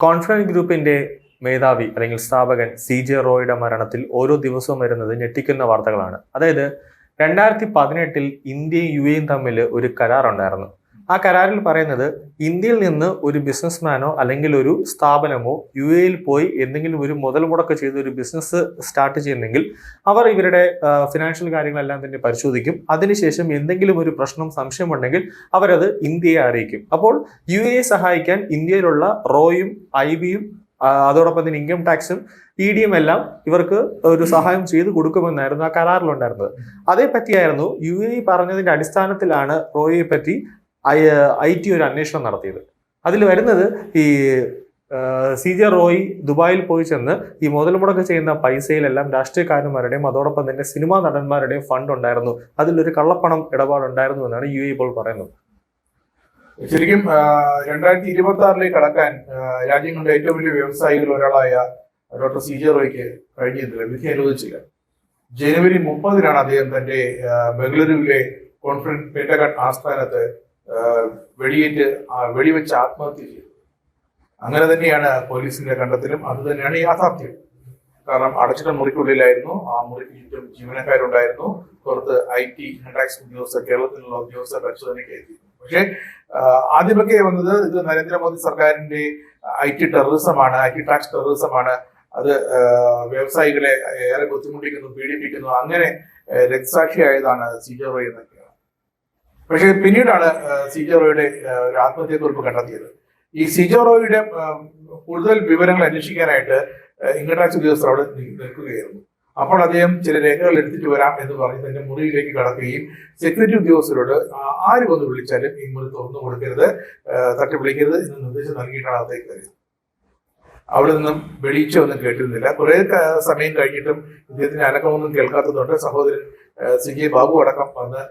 Confidence ഗ്രൂപ്പിന്റെ മേധാവി അല്ലെങ്കിൽ സ്ഥാപകൻ സി ജെ റോയുടെ മരണത്തിൽ ഓരോ ദിവസവും വരുന്നത് ഞെട്ടിക്കുന്ന വാർത്തകളാണ്. അതായത് രണ്ടായിരത്തി പതിനെട്ടിൽ ഇന്ത്യയും യു എയും തമ്മിൽ ഒരു കരാർ ഉണ്ടായിരുന്നു ആ കരാറിൽ പറയുന്നത് ഇന്ത്യയിൽ നിന്ന് ഒരു ബിസിനസ്മാനോ അല്ലെങ്കിൽ ഒരു സ്ഥാപനമോ യു എയിൽ പോയി എന്തെങ്കിലും ഒരു മുതൽ മുടക്ക് ചെയ്ത് ഒരു ബിസിനസ് സ്റ്റാർട്ട് ചെയ്യുന്നെങ്കിൽ അവർ ഇവരുടെ ഫിനാൻഷ്യൽ കാര്യങ്ങളെല്ലാം തന്നെ പരിശോധിക്കും. അതിനുശേഷം എന്തെങ്കിലും ഒരു പ്രശ്നം സംശയമുണ്ടെങ്കിൽ അവരത് ഇന്ത്യയെ അറിയിക്കും. അപ്പോൾ യു എയെ സഹായിക്കാൻ ഇന്ത്യയിലുള്ള റോയും ഐ ബിയും അതോടൊപ്പം തന്നെ ഇൻകം ടാക്സും ഇ ഡിയും എല്ലാം ഇവർക്ക് ഒരു സഹായം ചെയ്തു കൊടുക്കുമെന്നായിരുന്നു ആ കരാറിലുണ്ടായിരുന്നത്. അതേ പറ്റിയായിരുന്നു യു എ പറഞ്ഞതിന്റെ അടിസ്ഥാനത്തിലാണ് റോയെ പറ്റി ഐ ടി ഒരു അന്വേഷണം നടത്തിയത്. അതിൽ വരുന്നത് ഈ സി ജെ റോയ് ദുബായിൽ പോയി ചെന്ന് ഈ മുതൽ മുടക്ക് ചെയ്യുന്ന പൈസയിലെല്ലാം രാഷ്ട്രീയക്കാരന്മാരുടെയും അതോടൊപ്പം തന്നെ സിനിമാ നടന്മാരുടെയും ഫണ്ട് ഉണ്ടായിരുന്നു. അതിലൊരു കള്ളപ്പണം ഇടപാടുണ്ടായിരുന്നു എന്നാണ് യു എ ഇപ്പോൾ പറയുന്നത്. ശരിക്കും രണ്ടായിരത്തി ഇരുപത്തി ആറിലേക്ക് കടക്കാൻ രാജ്യങ്ങളുടെ ഏറ്റവും വലിയ വ്യവസായികളിൽ ഒരാളായ ഡോക്ടർ സി ജെ റോയ്ക്ക് കഴിഞ്ഞിട്ടില്ല. വിധി അനുവദിച്ചില്ല. ജനുവരി മുപ്പതിനാണ് അദ്ദേഹം തന്റെ ബംഗളൂരുവിലെ കോൺഫിഡൻസ് പെന്റഗൺ ആസ്ഥാനത്ത് വെടിയേറ്റ് വെടിവെച്ച് ആത്മഹത്യ ചെയ്തു. അങ്ങനെ തന്നെയാണ് പോലീസിന്റെ കണ്ടെത്തലും അത് തന്നെയാണ് യാഥാർത്ഥ്യം. കാരണം അടച്ചിട്ട മുറിക്കുള്ളിലായിരുന്നു ആ മുറിക്ക് ചുറ്റും ജീവനക്കാരുണ്ടായിരുന്നു. പുറത്ത് ഐ ടി ടാക്സ് ഉദ്യോഗസ്ഥർ കേരളത്തിലുള്ള ഉദ്യോഗസ്ഥർ പരിശോധനയ്ക്ക് എത്തി. പക്ഷേ ആദ്യമൊക്കെ വന്നത് ഇത് നരേന്ദ്രമോദി സർക്കാരിന്റെ ഐ ടി ടെററിസമാണ് ഐ ടി ടാക്സ് ടെററിസമാണ്. അത് വ്യവസായികളെ ഏറെ ബുദ്ധിമുട്ടിക്കുന്നു പീഡിപ്പിക്കുന്നു. അങ്ങനെ രക്തസാക്ഷിയായതാണ് സി ജെ റോയ് എന്നൊക്കെയാണ് പക്ഷേ പിന്നീടാണ് ആഹ് സി ജെ റോയുടെ ഒരു ആത്മഹത്യക്കുറിപ്പ് കണ്ടെത്തിയത്. ഈ സി ജെ റോയുടെ കൂടുതൽ വിവരങ്ങൾ അന്വേഷിക്കാനായിട്ട് ടാക്സ് ഉദ്യോഗസ്ഥർ അവിടെ നിൽക്കുകയായിരുന്നു. അപ്പോൾ അദ്ദേഹം ചില രേഖകൾ എടുത്തിട്ട് വരാം എന്ന് പറഞ്ഞ് തന്നെ മുറിയിലേക്ക് കടക്കുകയും സെക്യൂരിറ്റി ഉദ്യോഗസ്ഥരോട് ആര് വന്ന് വിളിച്ചാലും ഈ മുറി തുറന്നു കൊടുക്കരുത് തട്ടി വിളിക്കരുത് എന്ന് നിർദ്ദേശം നൽകിയിട്ടാണ് അദ്ദേഹം കരുതുന്നത് അവിടെ നിന്നും വെളിച്ചമൊന്നും കേട്ടിരുന്നില്ല. കുറെ സമയം കഴിഞ്ഞിട്ടും ഇദ്ദേഹത്തിന് അനക്കമൊന്നും കേൾക്കാത്തതുകൊണ്ട് സഹോദരൻ സി ജെ ബാബു അടക്കം വന്ന്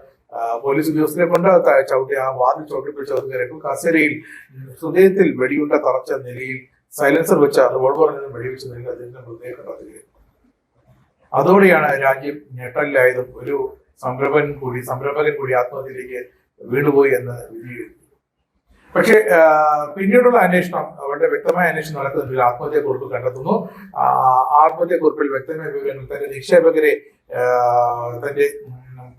പോലീസ് ഉദ്യോഗസ്ഥരെ കൊണ്ട് ചവിട്ടി ആ വാതിൽ ചവിട്ടി പിടിച്ച് ഒതുങ്ങരക്കും കസേരയിൽ ഹൃദയത്തിൽ വെടിയുണ്ട തറച്ച നിലയിൽ സൈലൻസർ വെച്ച റിവോൾവറിൽ വെടിവെച്ച നിലയിൽ അദ്ദേഹത്തിന്റെ ഹൃദയം കണ്ടെത്തുകയായിരുന്നു അതോടെയാണ് രാജ്യം ഞെട്ടലിലായതും. ഒരു സംരംഭൻ കൂടി സംരംഭകൻ കൂടി ആത്മഹത്യയിലേക്ക് വീണുപോയി എന്ന് വിധിയിരുന്നു. പക്ഷേ പിന്നീടുള്ള അന്വേഷണം അവരുടെ വ്യക്തമായ അന്വേഷണം നടക്കുന്നുണ്ട് ആത്മഹത്യ കുറിപ്പ് കണ്ടെത്തുന്നു. ആത്മഹത്യക്കുറിപ്പിൽ ആത്മഹത്യ കുറിപ്പിൽ വ്യക്തമായ വിവരങ്ങൾ തന്റെ നിക്ഷേപകരെ തന്റെ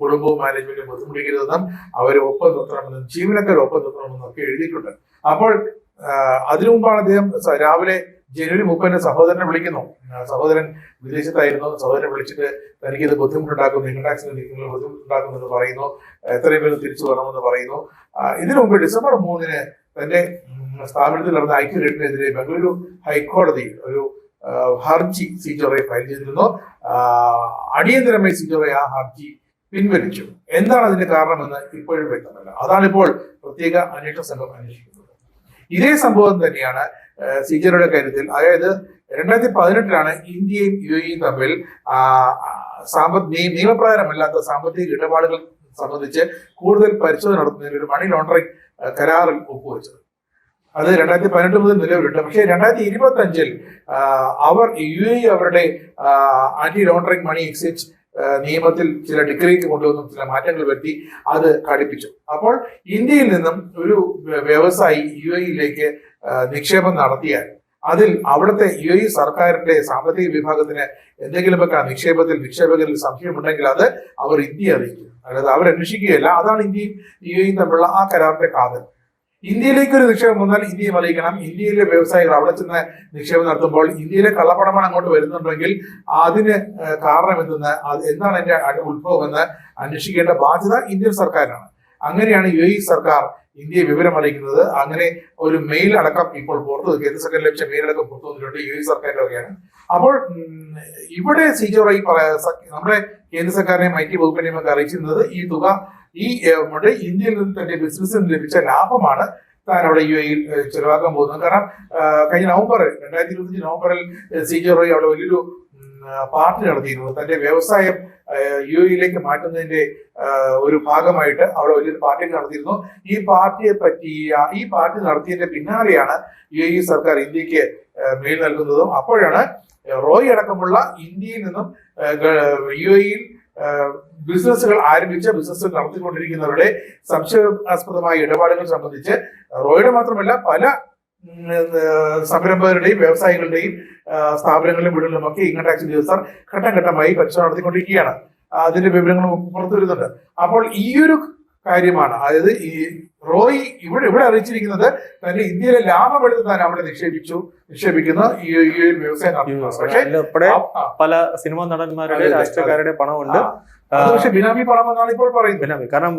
കുടുംബവും മാനേജ്മെന്റും ബുദ്ധിമുട്ടിക്കരുതെന്നും അവരെ ഒപ്പം നിർത്തണമെന്നും ജീവനക്കാർ ഒപ്പം നിർത്തണമെന്നും ഒക്കെ എഴുതിയിട്ടുണ്ട്. അപ്പോൾ അതിനു മുമ്പാണ് അദ്ദേഹം രാവിലെ ജനുവരി മുപ്പതിന് സഹോദരനെ വിളിക്കുന്നു. സഹോദരൻ വിദേശത്തായിരുന്നു. സഹോദരനെ വിളിച്ചിട്ട് തനിക്ക് ഇത് ബുദ്ധിമുട്ടുണ്ടാക്കുന്നു ഇൻകം ടാക്സിന് നിങ്ങൾ എന്ന് പറയുന്നു. എത്രയും പേര് തിരിച്ചു വരണമെന്ന് പറയുന്നു. ഇതിനു മുമ്പ് ഡിസംബർ മൂന്നിന് തന്റെ സ്ഥാപനത്തിൽ നടന്ന ഐക്യരേറ്റിനെതിരെ ബംഗളൂരു ഹൈക്കോടതി ഒരു ഹർജി സിജോറെ ഫയൽ ചെയ്തിരുന്നു. അടിയന്തരമായി സിജോറെ ആ ഹർജി പിൻവലിച്ചു. എന്താണ് അതിന്റെ കാരണമെന്ന് ഇപ്പോഴും വ്യക്തമല്ല. അതാണിപ്പോൾ പ്രത്യേക അന്വേഷണ സംഘം അന്വേഷിക്കുന്നത്. ഇതേ സംഭവം തന്നെയാണ് സി ജോറയുടെ കാര്യത്തിൽ. അതായത് രണ്ടായിരത്തി പതിനെട്ടിലാണ് ഇന്ത്യയും യു എയും തമ്മിൽ സാമ്പത്തിക നിയമപ്രകാരമല്ലാത്ത സാമ്പത്തിക ഇടപാടുകൾ സംബന്ധിച്ച് കൂടുതൽ പരിശോധന നടത്തുന്നതിന് ഒരു മണി ലോണ്ടറിംഗ് കരാറിൽ ഒപ്പുവെച്ചത്. അത് രണ്ടായിരത്തി പതിനെട്ട് മുതൽ നിലവിലുണ്ട്. പക്ഷേ രണ്ടായിരത്തി ഇരുപത്തി അഞ്ചിൽ അവർ യു എ അവരുടെ ആന്റി ലോണ്ടറിംഗ് മണി എക്സ്ചേഞ്ച് നിയമത്തിൽ ചില ഡിഗ്രിക്ക് കൊണ്ടുവന്നും ചില മാറ്റങ്ങൾ വരുത്തി അത് ഘടിപ്പിച്ചു. അപ്പോൾ ഇന്ത്യയിൽ നിന്നും ഒരു വ്യവസായി യു എയിലേക്ക് നിക്ഷേപം നടത്തിയാൽ അതിൽ അവിടുത്തെ യു എ സർക്കാരിന്റെ സാമ്പത്തിക വിഭാഗത്തിന് എന്തെങ്കിലുമൊക്കെ നിക്ഷേപത്തിൽ നിക്ഷേപകരിൽ സംശയമുണ്ടെങ്കിൽ അത് അവർ ഇന്ത്യയെ അറിയിക്കും. അതായത് അവരന്വേഷിക്കുകയല്ല. അതാണ് ഇന്ത്യയും യു എയും തമ്മിലുള്ള ആ കരാറിന്റെ കാതൽ. ഇന്ത്യയിലേക്ക് ഒരു നിക്ഷേപം വന്നാൽ ഇന്ത്യയും അറിയിക്കണം ഇന്ത്യയിലെ വ്യവസായികൾ അവിടെ ചെന്ന് നിക്ഷേപം നടത്തുമ്പോൾ ഇന്ത്യയിലെ കള്ളപ്പണമാണ് അങ്ങോട്ട് വരുന്നുണ്ടെങ്കിൽ അതിന് കാരണം എന്തെന്ന് എന്താണ് എന്റെ ഉത്ഭവം എന്ന് അന്വേഷിക്കേണ്ട ബാധ്യത ഇന്ത്യൻ സർക്കാരിനാണ്. അങ്ങനെയാണ് യു എ സർക്കാർ ഇന്ത്യയെ വിവരം അറിയിക്കുന്നത്. അങ്ങനെ ഒരു മെയിൽ അടക്കം ഇപ്പോൾ പുറത്തു കേന്ദ്ര സർക്കാർ ലഭിച്ച മെയിൽ അടക്കം പുറത്തു വന്നിട്ടുണ്ട് യു എ സർക്കാരിന്റെ വകയാണ്. അപ്പോൾ ഇവിടെ സിജോറ ഈ നമ്മുടെ കേന്ദ്ര സർക്കാരിനെയും ഐ ടി വകുപ്പിനെയും ഒക്കെ അറിയിച്ചിരുന്നത് ഈ തുക ഈ നമ്മുടെ ഇന്ത്യയിൽ നിന്ന് തന്റെ ബിസിനസ്സിന് ലഭിച്ച ലാഭമാണ് താൻ അവിടെ യു എയിൽ ചെലവാക്കാൻ പോകുന്നത്. കാരണം കഴിഞ്ഞ നവംബർ രണ്ടായിരത്തി ഇരുപത്തി നവംബറിൽ സി. ജെ. റോയ് അവിടെ വലിയൊരു പാർട്ടി നടത്തിയിരുന്നു. തന്റെ വ്യവസായം യു എയിലേക്ക് മാറ്റുന്നതിന്റെ ഒരു ഭാഗമായിട്ട് അവിടെ വലിയൊരു പാർട്ടി നടത്തിയിരുന്നു. ഈ പാർട്ടിയെ പറ്റി ഈ പാർട്ടി നടത്തിയതിന്റെ പിന്നാലെയാണ് യു എ സർക്കാർ ഇന്ത്യയ്ക്ക് മേൽ നൽകുന്നതും. അപ്പോഴാണ് റോയ് അടക്കമുള്ള ഇന്ത്യയിൽ നിന്നും യു എയിൽ ബിസിനസ്സുകൾ ആരംഭിച്ച ബിസിനസ് നടത്തിക്കൊണ്ടിരിക്കുന്നവരുടെ സംശയാസ്പദമായ ഇടപാടുകൾ സംബന്ധിച്ച് റോയുടെ മാത്രമല്ല പല സംരംഭകരുടെയും വ്യവസായികളുടെയും സ്ഥാപനങ്ങളിലും വീടുകളിലും ഒക്കെ ഇൻകം ടാക്സ് ഉദ്യോഗസ്ഥർ ഘട്ടം ഘട്ടമായി പരിശോധന നടത്തിക്കൊണ്ടിരിക്കുകയാണ്. അതിന്റെ വിവരങ്ങൾ പുറത്തു വരുന്നുണ്ട് അപ്പോൾ ഈ ഒരു കാര്യമാണ് അതായത് ഈ റോയ് ഇവിടെ ഇവിടെ അറിയിച്ചിരിക്കുന്നത് തന്നെ ഇന്ത്യയിലെ ലാഭം എടുത്ത് താൻ അവിടെ നിക്ഷേപിച്ചു നിക്ഷേപിക്കുന്ന ഈ ഒരു വ്യവസായം പക്ഷേ പല സിനിമാ നടന്മാരുടെ രാഷ്ട്രീയക്കാരുടെ പണമുണ്ട്. പക്ഷെ ബിനാമി പണം എന്നാണ് ഇപ്പോൾ പറയുന്നത്. ബിനാമി. കാരണം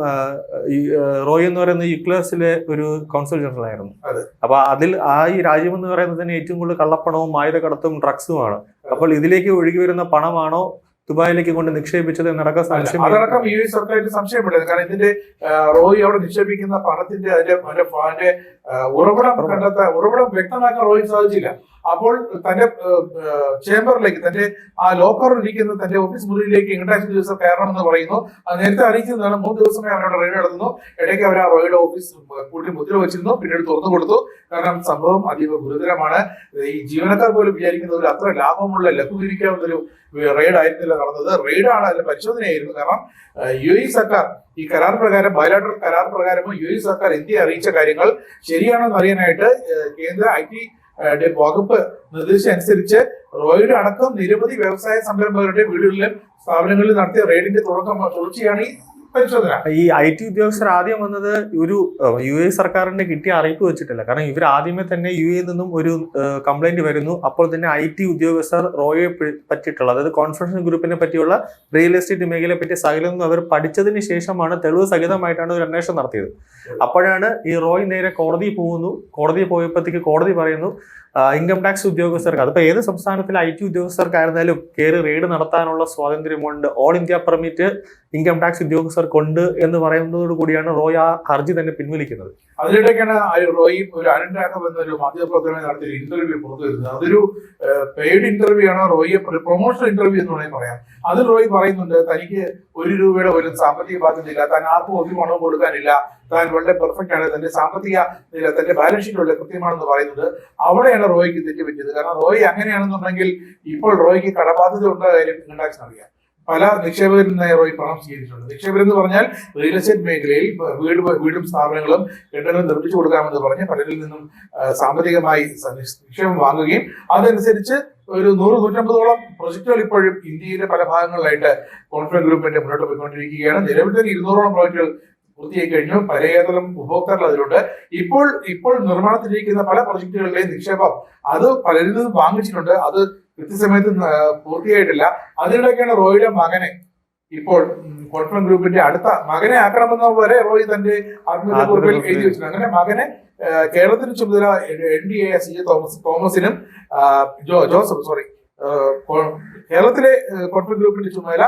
ഈ റോയ് എന്ന് പറയുന്നത് യുക്ലേഴ്സിലെ ഒരു കൗൺസിൽ ജനറൽ ആയിരുന്നു. അപ്പൊ അതിൽ ആ ഈ രാജ്യം എന്ന് പറയുന്നത് തന്നെ ഏറ്റവും കൂടുതൽ കള്ളപ്പണവും ആയുധക്കടത്തും ഡ്രഗ്സുമാണ് അപ്പോൾ ഇതിലേക്ക് ഒഴുകി വരുന്ന പണമാണോ ദുബായിലേക്ക് കൊണ്ട് നിക്ഷേപിച്ചത് എന്നടക്കം സംശയം അതടക്കം യു എസ് സർക്കാരിന് കാരണം ഇതിന്റെ റോയി അവിടെ നിക്ഷേപിക്കുന്ന പണത്തിന്റെ അതിന്റെ ഉറവിടം കണ്ടെത്താൻ ഉറവിടം വ്യക്തമാക്കാൻ റോഹിത് സാധിച്ചില്ല അപ്പോൾ തന്റെ ചേംബറിലേക്ക് തന്റെ ആ ലോക്കറിൽ ഇരിക്കുന്ന തന്റെ ഓഫീസ് മുറിയിലേക്ക് ഇൻകം ദിവസം കയറണം കയറണമെന്ന് പറയുന്നു. അത് നേരത്തെ അറിയിക്കുന്നതാണ് മൂന്ന് ദിവസമായി അവരോട് റെയ്ഡ് നടന്നു ഇടയ്ക്ക് അവർ ആ റോയുടെ ഓഫീസ് കൂട്ടി മുദ്ര വെച്ചിരുന്നു പിന്നീട് തുറന്നു കൊടുത്തു. കാരണം സംഭവം അതീവ ഗുരുതരമാണ്. ഈ ജീവനക്കാർ പോലും വിചാരിക്കുന്ന ഒരു അത്ര ലാഭമുള്ള ലഘൂകരിക്കാവുന്ന ഒരു റെയ്ഡ് ആയിരുന്നില്ല നടന്നത്. റെയ്ഡാണ് അതിന്റെ പരിശോധനയായിരുന്നു. കാരണം യു എ സർക്കാർ ഈ കരാർ പ്രകാരം ബയലാട്ടർ കരാർ പ്രകാരമോ യു എ സർക്കാർ ഇന്ത്യ അറിയിച്ച കാര്യങ്ങൾ ശരിയാണെന്ന് അറിയാനായിട്ട് കേന്ദ്ര ഐ ടി വകുപ്പ് നിർദ്ദേശം അനുസരിച്ച് റോയുടെ അടക്കം നിരവധി വ്യവസായ സംരംഭകരുടെ വീടുകളിലും സ്ഥാപനങ്ങളിലും നടത്തിയ റെയ്ഡിന്റെ തുടക്കം തുടർച്ചയാണ് ഈ ഈ ഐ ടി ഉദ്യോഗസ്ഥർ ആദ്യം വന്നത് ഒരു യു എ സർക്കാരിന്റെ കിട്ടിയ അറിയിപ്പ് വെച്ചിട്ടില്ല. കാരണം ഇവർ ആദ്യമേ തന്നെ യു എ നിന്നും ഒരു കംപ്ലൈന്റ് വരുന്നു. അപ്പോൾ തന്നെ ഐ ടി ഉദ്യോഗസ്ഥർ റോയെ പറ്റിയിട്ടുള്ള അതായത് കോൺഫറൻസ് ഗ്രൂപ്പിനെ പറ്റിയുള്ള റിയൽ എസ്റ്റേറ്റ് മേഖലയെ പറ്റി സകലൊന്നും അവർ പഠിച്ചതിന് ശേഷമാണ് തെളിവ് സഹിതമായിട്ടാണ് ഒരു അന്വേഷണം നടത്തിയത്. അപ്പോഴാണ് ഈ റോയ് നേരെ കോടതി പോകുന്നു. കോടതി പോയപ്പോഴത്തേക്ക് കോടതി പറയുന്നു ഇൻകം ടാക്സ് ഉദ്യോഗസ്ഥർക്ക് അതിപ്പോ ഏത് സംസ്ഥാനത്തിലെ ഐ ടി ഉദ്യോഗസ്ഥർക്കായിരുന്നാലും കയറി റെയ്ഡ് നടത്താനുള്ള സ്വാതന്ത്ര്യമുണ്ട്. All India permit income tax ഉദ്യോഗസ്ഥർക്കുണ്ട് എന്ന് പറയുന്നതോട് കൂടിയാണ് റോയ് ആ ഹർജി തന്നെ പിൻവലിക്കുന്നത്. അതിനിടയ്ക്കാണ് റോയ് ഒരു അനന്റാക്കം എന്നൊരു മാധ്യമപ്രവർത്തകനെ നടത്തിയ ഇന്റർവ്യൂ പുറത്തു അതൊരു പെയ്ഡ് ഇന്റർവ്യൂ ആണോ റോയിയെ പ്രൊമോഷൻ ഇന്റർവ്യൂ എന്ന് വേണമെങ്കിൽ പറയാം. അതിൽ റോയി പറയുന്നുണ്ട് തനിക്ക് ഒരു രൂപയുടെ ഒരു സാമ്പത്തിക ബാധ്യതയില്ല താൻ ആർക്കും ഒരു പണവും കൊടുക്കാനില്ല താൻ വളരെ പെർഫെക്റ്റ് ആണ്. തന്റെ സാമ്പത്തിക നില തന്റെ ബാലൻസ് ഷീറ്റ് വളരെ കൃത്യമാണെന്ന് പറയുന്നത് അവിടെയാണ് റോയിക്ക് തെറ്റുപറ്റിയത്. കാരണം റോയ് അങ്ങനെയാണെന്നുണ്ടെങ്കിൽ ഇപ്പോൾ റോയിക്ക് കടബാധ്യത ഉണ്ട കാര്യം ഇൻഡാക്ഷൻ അറിയാം. പല നിക്ഷേപകരിൽ നിന്നായി റോയി പണം സ്വീകരിച്ചിട്ടുണ്ട്. നിക്ഷേപരെന്ന് പറഞ്ഞാൽ റിയൽ എസ്റ്റേറ്റ് മേഖലയിൽ വീട് വീടും സ്ഥാപനങ്ങളും കെട്ടിടങ്ങളും നിർമ്മിച്ചു കൊടുക്കാമെന്ന് പറഞ്ഞ് പലരിൽ നിന്നും സാമ്പത്തികമായി നിക്ഷേപം വാങ്ങുകയും അതനുസരിച്ച് ഒരു നൂറ് നൂറ്റമ്പതോളം പ്രൊജക്ടുകൾ ഇപ്പോഴും ഇന്ത്യയിലെ പല ഭാഗങ്ങളിലായിട്ട് കോൺഫിഡൻസ് ഗ്രൂപ്പിന്റെ മുന്നോട്ട് പോയിക്കൊണ്ടിരിക്കുകയാണ്. നിലവിൽ തന്നെ ഇരുന്നൂറോളം പ്രോജക്റ്റുകൾ പൂർത്തിയായി കഴിഞ്ഞു പലതരം ഉപഭോക്താക്കൾ അതിലുണ്ട്. ഇപ്പോൾ ഇപ്പോൾ നിർമ്മാണത്തിലിരിക്കുന്ന പല പ്രൊജക്ടുകളുടെയും നിക്ഷേപം അത് പലരിൽ നിന്നും വാങ്ങിച്ചിട്ടുണ്ട്. അത് കൃത്യസമയത്ത് പൂർത്തിയായിട്ടില്ല. അതിനിടയ്ക്കാണ് റോയിയുടെ മകനെ ഇപ്പോൾ കോൺഫറൻസ് ഗ്രൂപ്പിന്റെ അടുത്ത മകനെ ആക്കണമെന്ന വരെ റോയ് തന്റെ ആത്മഹത്യക്കുറിപ്പിൽ എഴുതി വെച്ചു അങ്ങനെ മകനെ കേരളത്തിന് ചുമതല N D A C J Thomas തോമസിനും Jo Joseph sorry കേരളത്തിലെ കോൺഫറൻസ് ഗ്രൂപ്പിന്റെ ചുമതല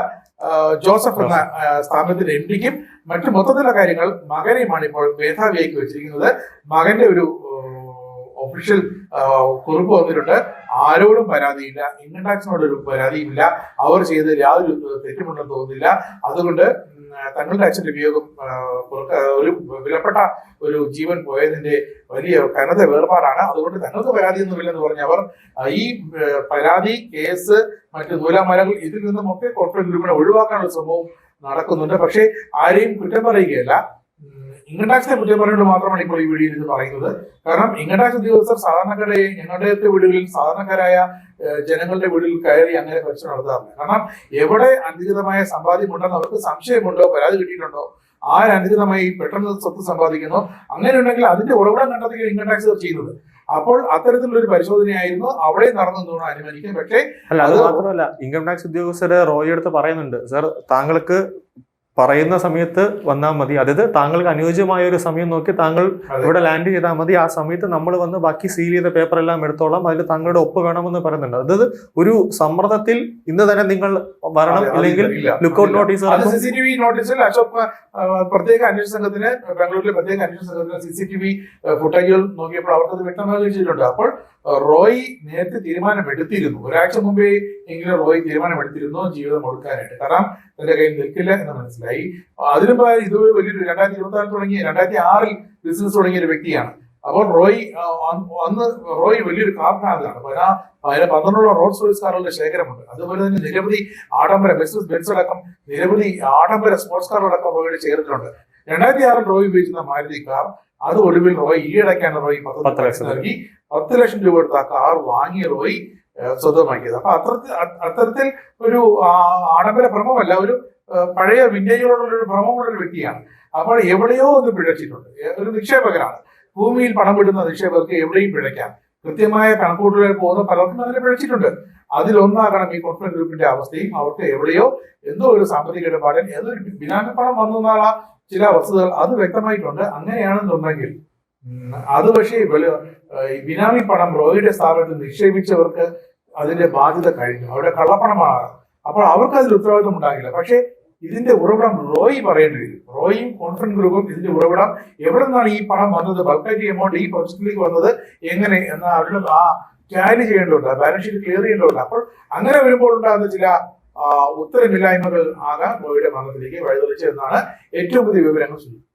ജോസഫ് എന്ന സ്ഥാപനത്തിന്റെ എം ഡിക്കും മറ്റു മൊത്തത്തിലുള്ള കാര്യങ്ങൾ മകനെയുമാണ് ഇപ്പോൾ മേധാവിയാക്കി വെച്ചിരിക്കുന്നത്. മകന്റെ ഒരു ഒഫീഷ്യൽ കുറിപ്പ് വന്നിട്ടുണ്ട്. ആരോടും പരാതിയില്ല. ഇൻകം ടാക്സിനോട് ഒരു പരാതിയില്ല അവർ ചെയ്ത് യാതൊരു തെറ്റുമുണ്ടെന്ന് തോന്നുന്നില്ല. അതുകൊണ്ട് തങ്ങളുടെ അച്ഛന്റെ വിയോഗം ഒരു വിലപ്പെട്ട ഒരു ജീവൻ പോയതിന്റെ വലിയ കനത വേർപാടാണ്. അതുകൊണ്ട് തങ്ങൾക്ക് പരാതിയൊന്നുമില്ലെന്ന് പറഞ്ഞ അവർ ഈ പരാതി കേസ് മറ്റ് നൂലാമലകൾ ഇതിൽ നിന്നുമൊക്കെ കോർപ്പറേറ്റ് ഗ്രൂപ്പിനെ ഒഴിവാക്കാനുള്ള ശ്രമവും നടക്കുന്നുണ്ട്. പക്ഷേ ആരെയും കുറ്റം പറയുകയല്ല. ഇൻകം ടാക്സിനെ കുറ്റം പറയുന്നത് മാത്രമാണ് ഇപ്പോൾ ഈ വീഡിയോയിൽ ഇത് പറയുന്നത്. കാരണം ഇൻകം ടാക്സ് ഉദ്യോഗസ്ഥർ സാധാരണക്കാരെ ഞങ്ങളുടെ വീടുകളിൽ സാധാരണക്കാരായ ജനങ്ങളുടെ വീടുകളിൽ കയറി അങ്ങനെ പരിശോധന നടത്താറില്ല കാരണം എവിടെ അനധികൃതമായ സമ്പാദ്യമുണ്ടെന്ന് അവർക്ക് സംശയമുണ്ടോ പരാതി കിട്ടിയിട്ടുണ്ടോ? ആരനുചിതമായി പെട്ടെന്ന് സ്വത്ത് സമ്പാദിക്കുന്നു? അങ്ങനെ ഉണ്ടെങ്കിൽ അതിന്റെ ഉറവിടം കണ്ടെത്തുകയാണ് ഇൻകം ടാക്സ് ചെയ്യുന്നത്. അപ്പോൾ അത്തരത്തിലുള്ള ഒരു പരിശോധനയായിരുന്നു അവിടെ നടന്നെന്നാണ് അനുമാനിക്കുന്നത്. പക്ഷേ അല്ല അത് മാത്രമല്ല ഇൻകം ടാക്സ് ഉദ്യോഗസ്ഥര് റോയി എടുത്ത് പറയുന്നുണ്ട് സർ താങ്കൾക്ക് പറയുന്ന സമയത്ത് വന്നാൽ മതി. അതായത് താങ്കൾക്ക് അനുയോജ്യമായ ഒരു സമയം നോക്കി താങ്കൾ ഇവിടെ ലാൻഡ് ചെയ്താൽ മതി. ആ സമയത്ത് നമ്മൾ വന്ന് ബാക്കി സീൽ ചെയ്ത പേപ്പർ എല്ലാം എടുത്തോളാം. അതിൽ താങ്കളുടെ ഒപ്പ് വേണമെന്ന് പറയുന്നുണ്ട്. അതായത് ഒരു സമ്മർദ്ദത്തിൽ ഇന്ന് തന്നെ നിങ്ങൾ വരണം അല്ലെങ്കിൽ. ലുക്കൌട്ട് നോട്ടീസ് അത് സി സി ടി വി നോട്ടീസിൽ പ്രത്യേക അന്വേഷണ സംഘത്തിന് ബാംഗ്ലൂരിലെ പ്രത്യേക അന്വേഷണ സംഘത്തിന് സി സി ടി വി ഫുട്ടേജുകൾ നോക്കിയപ്പോൾ അവർക്കത് വ്യക്തമായി ചെയ്തിട്ടുണ്ട് അപ്പോൾ റോയ് നേരത്തെ തീരുമാനമെടുത്തിരുന്നു. ഒരാഴ്ച മുമ്പേ എങ്കിലും റോയ് തീരുമാനമെടുത്തിരുന്നു ജീവിതം കൊടുക്കാനായിട്ട് കാരണം തന്റെ കയ്യിൽ നിൽക്കില്ല എന്ന് മനസ്സിലായി. അതിനു പകരം ഇത് വലിയൊരു രണ്ടായിരത്തി ഇരുപത്തി ആറിൽ തുടങ്ങിയ രണ്ടായിരത്തി ആറിൽ ബിസിനസ് തുടങ്ങിയ ഒരു വ്യക്തിയാണ്. അപ്പോൾ റോയ് അന്ന് റോയ് വലിയൊരു കാർ ഭ്രാന്തനാണ് പതിനാ അതിന് പന്ത്രണ്ടോളം റോഡ് റോയ്സ് കാറുകളുടെ ശേഖരമുണ്ട്. അതുപോലെ തന്നെ നിരവധി ആഡംബര ബിസിനസ് ബെൻസ് അടക്കം നിരവധി ആഡംബര സ്പോർട്സ് കാറുകളടക്കം റോയുടെ ചേർത്തിട്ടുണ്ട്. രണ്ടായിരത്തി ആറിൽ റോയ് ഉപയോഗിക്കുന്ന മാരുതി കാർ അത് ഒടുവിൽ റോയ് ഈയടയ്ക്കാണ് റോയ് പത്ത് ലക്ഷം. നൽകി. പത്ത് ലക്ഷം രൂപ കൊടുത്ത ആ കാർ വാങ്ങിയ റോയ് സ്വന്തമാക്കിയത്. അപ്പൊ അത്തരത്തിൽ അത്തരത്തിൽ ഒരു ആഡംബര ഭ്രമമല്ല ഒരു പഴയ വിന്റേജോടുള്ള ഒരു ഭ്രമമുള്ള ഒരു വ്യക്തിയാണ്. അപ്പോൾ എവിടെയോ ഒന്ന് പിഴച്ചിട്ടുണ്ട്. ഒരു നിക്ഷേപകനാണ്. ഭൂമിയിൽ പണം വിടുന്ന നിക്ഷേപകർക്ക് എവിടെയും പിഴയ്ക്കാം. കൃത്യമായ കണക്കൂട്ടലുകൾ പോകുന്ന പലർക്കും അതിനെ പിഴച്ചിട്ടുണ്ട്. അതിലൊന്നാകണം ഈ കോൺഫിഡൻസ് ഗ്രൂപ്പിന്റെ അവസ്ഥയും അവർക്ക് എവിടെയോ എന്തോ ഒരു സാമ്പത്തിക ഇടപാടിൽ ഏതൊരു ബിനാമി പണം വന്നെന്നുള്ള ചില വസ്തുതകൾ അത് വ്യക്തമായിട്ടുണ്ട്. അങ്ങനെയാണെന്നുണ്ടെങ്കിൽ അത് പക്ഷേ വലിയ ബിനാമി പണം റോയിയുടെ സ്ഥാപനത്തിൽ നിക്ഷേപിച്ചവർക്ക് അതിന്റെ ബാധ്യത കഴിഞ്ഞു. അവരുടെ കള്ളപ്പണമാണ്. അപ്പോൾ അവർക്ക് അതിൽ ഉത്തരവാദിത്വം ഉണ്ടാകില്ല. പക്ഷേ ഇതിന്റെ ഉറവിടം റോയി പറയേണ്ടി വരും. റോയും കോൺഫറൻസ് ഗ്രൂപ്പും ഇതിന്റെ ഉറവിടം എവിടെ നിന്നാണ് ഈ പണം വന്നത്? ബൾക്കായിട്ട് എമൗണ്ട് ഈ പ്രൊജക്റ്റിലേക്ക് വന്നത് എങ്ങനെ? എന്ന അവരുടെ ആ ടാലി ചെയ്യേണ്ടതുണ്ട്. ബാലൻസ് ഷീറ്റ് ക്ലിയർ ചെയ്യേണ്ടതുണ്ട്. അപ്പോൾ അങ്ങനെ വരുമ്പോൾ ഉണ്ടാകുന്ന ചില ഉത്തരമില്ലായ്മകൾ ആകാൻ മോയുടെ മരണത്തിലേക്ക് വഴിതെളിച്ചതെന്നാണ് ഏറ്റവും പുതിയ വിവരങ്ങൾ സൂചിപ്പിക്കുന്നത്